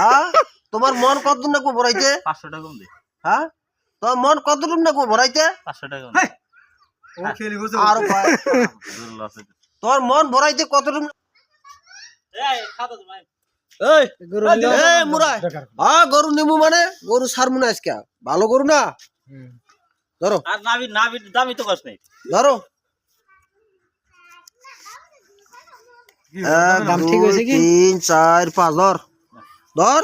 হ্যাঁ? তোমার মন কতদূর নাকবো ভরাইতে? পাঁচশো টাকা কম দে। হ্যাঁ? তোমার মন কতদূর নাকবো ভরাইতে? পাঁচশো টাকা ও খেলি আর লস হইতে তোমার মন ভরাইতে কতটুকু এই খাতো ভাই। এই এই মুরাই। হ্যাঁ গরু নিমু মানে? গরু সারমু না আজকে। ভালো গরু না? ধরো। আর দামি তো কষ্ট নেই। ধরো। দাম ঠিক দুই, কি? তিন চার পাঁচ ধর। ধর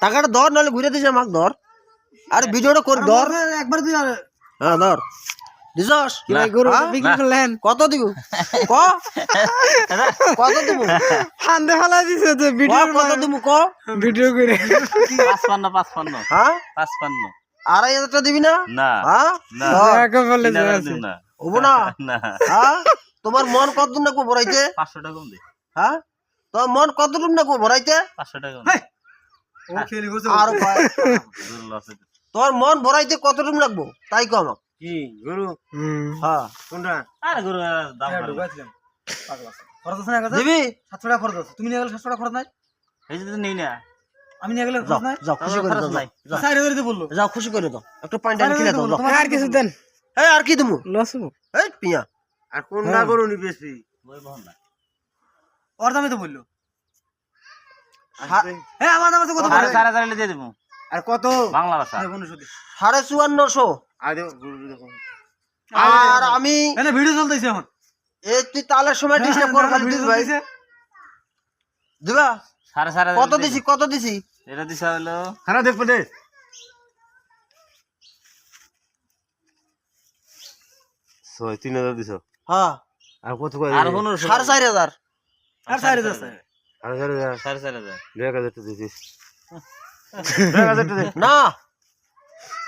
টাকাটা ধর নাহলে ঘুরে দিস আমাকে ধর। আরে ভিডিওটা কর ধর। একবার তুই আর হ্যাঁ ধর। দিছস? না, হ্যাঁ? বিক্রি না। করলেন কত দিব? ক? কত দিব? ফান্দে ফেলা দিছে তো ক, ভিডিও কত দিব ক? ভিডিও করে। পাঁচপান্ন পাঁচপান্ন। হ্যাঁ? পাঁচপান্ন। আড়াই হাজার টাকা দিবি না? না। হ্যাঁ? না। না না। না? হ্যাঁ? তোমার মন কতদূর নাকবো ভরাইতে? পাঁচশো টাকা কম দে। হ্যাঁ? তোমার মন কতটুকু নাকবো ভরাইতে? পাঁচশো টাকা কম হেই। ও খেলি বসে আর লস হইতে মন ভরাইতে কতটুকু লাগবো? তাই কম কি গরু? হুম। হ্যাঁ। কোনটা? আর গরু দাম হ্যাঁ, ঢুকাইছিলাম। খরচ আছে না দিবি? সাতশো টাকা খরচ আছে। তুমি নিয়ে গেলে সাতশো টাকা খরচ নাই? এই যে তো নেই না। আমি নিয়ে গেলে খরচ নাই? যাও খুশি করে দাও সাইড করে দিয়ে বলল। যাও খুশি করে দাও। একটা পানি টানি সাইড দাও বলল, যাও। তোমার আর কিছু দেন। এই আর কি দিমু লস হব। এই পিয়া। আর কোনটা গরু নিবি ওই বহন না ওর দামে তো বলল। হ্যাঁ, আমার কত সাড়ে চার হাজার দিয়ে দেবো। আর কত? বাংলা ভাষা। হ্যাঁ, পনেরোশো দি। সাড়ে চুয়ান্নশো। আর দেখো, গরু দেখো। আর আমি ভিডিও চলতেছে এখন। এই তুই তালের সময় দিস কর খালি দিস ভাই। দিবা? সাড়ে কত দিছি কত দিছি? এটা দিছে হলো। দেখব দে। ছয় তিন হাজার দিছ। হ্যাঁ। আর কত করে আর পনেরোশো। সাড়ে চার আর হাজার সাড়ে চার হাজার। দুই এক হাজার টাকা দিছিস দুই এক হাজার টাকা না!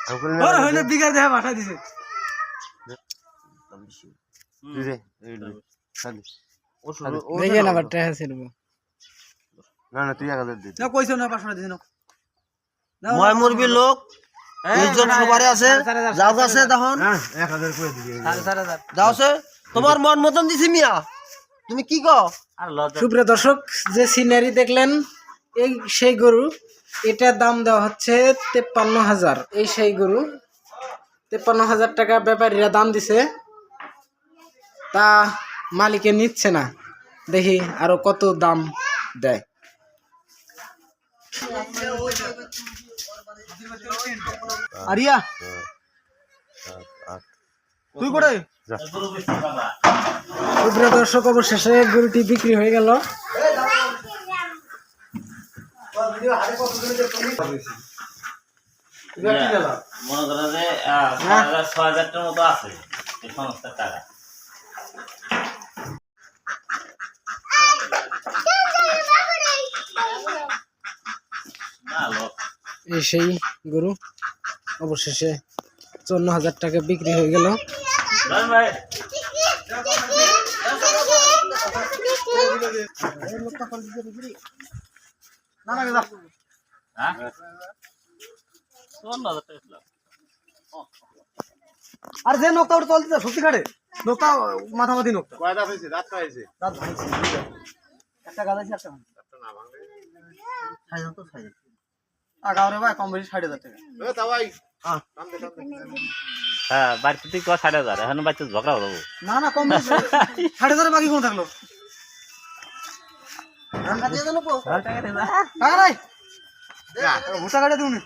আর করে ওর হইলে বিঘার দেহা পাঠাই দিছে। তুই দে, এই দে। খালি। ও শুধু- ও দেখেন না, আবার টাকা ছিড়বো না না তুই এক হাজার দিবি না, কইছো না, পাঁচশো টাকা না। না, ময় লোক। সবারই আছে। যাও আছে তখন। হ্যাঁ এক হাজার করে দিবি। সাড়ে চার হাজার। যাও আছে। তোমার মন মতন দিছি মিয়া। তুমি কি কও? লজ্জা সুপ্রিয় দর্শক যে সিনারি দেখলেন এই সেই গরু এটার দাম দেওয়া হচ্ছে তেপ্পান্ন হাজার। এই সেই গরু তেপ্পান্ন হাজার টাকা ব্যাপারীরা দাম দিছে। তা মালিকে নিচ্ছে না। দেখি আরও কত দাম দেয়। আরিয়া তুই কোথায়? দর্শক, অবশেষে গরুটি বিক্রি হয়ে গেল। সেই গরু অবশেষে চুয়ান্ন হাজার টাকা বিক্রি হয়ে গেল। আর যে নোকটা ওটা চলতেছে সত্যি কাটে নোকটা মাথামাতি নোকটা কয়টা হয়েছে? রাত খাইছে দাঁত ভাঙছে একটা গাছ আছে একটা ভাঙছে। সাইজ তো সাইজ আগাও রে ভাই কম বেশি ষাট হাজার টাকা তা ভাই হ্যাঁ। বাড়িতে তুই কয় ষাট হাজার এখন বাড়িতে ঝগড়া হব না না কম ষাট হাজারের বাকি কোন থাকল। কো নাই। ভুষা কাটে দিউনি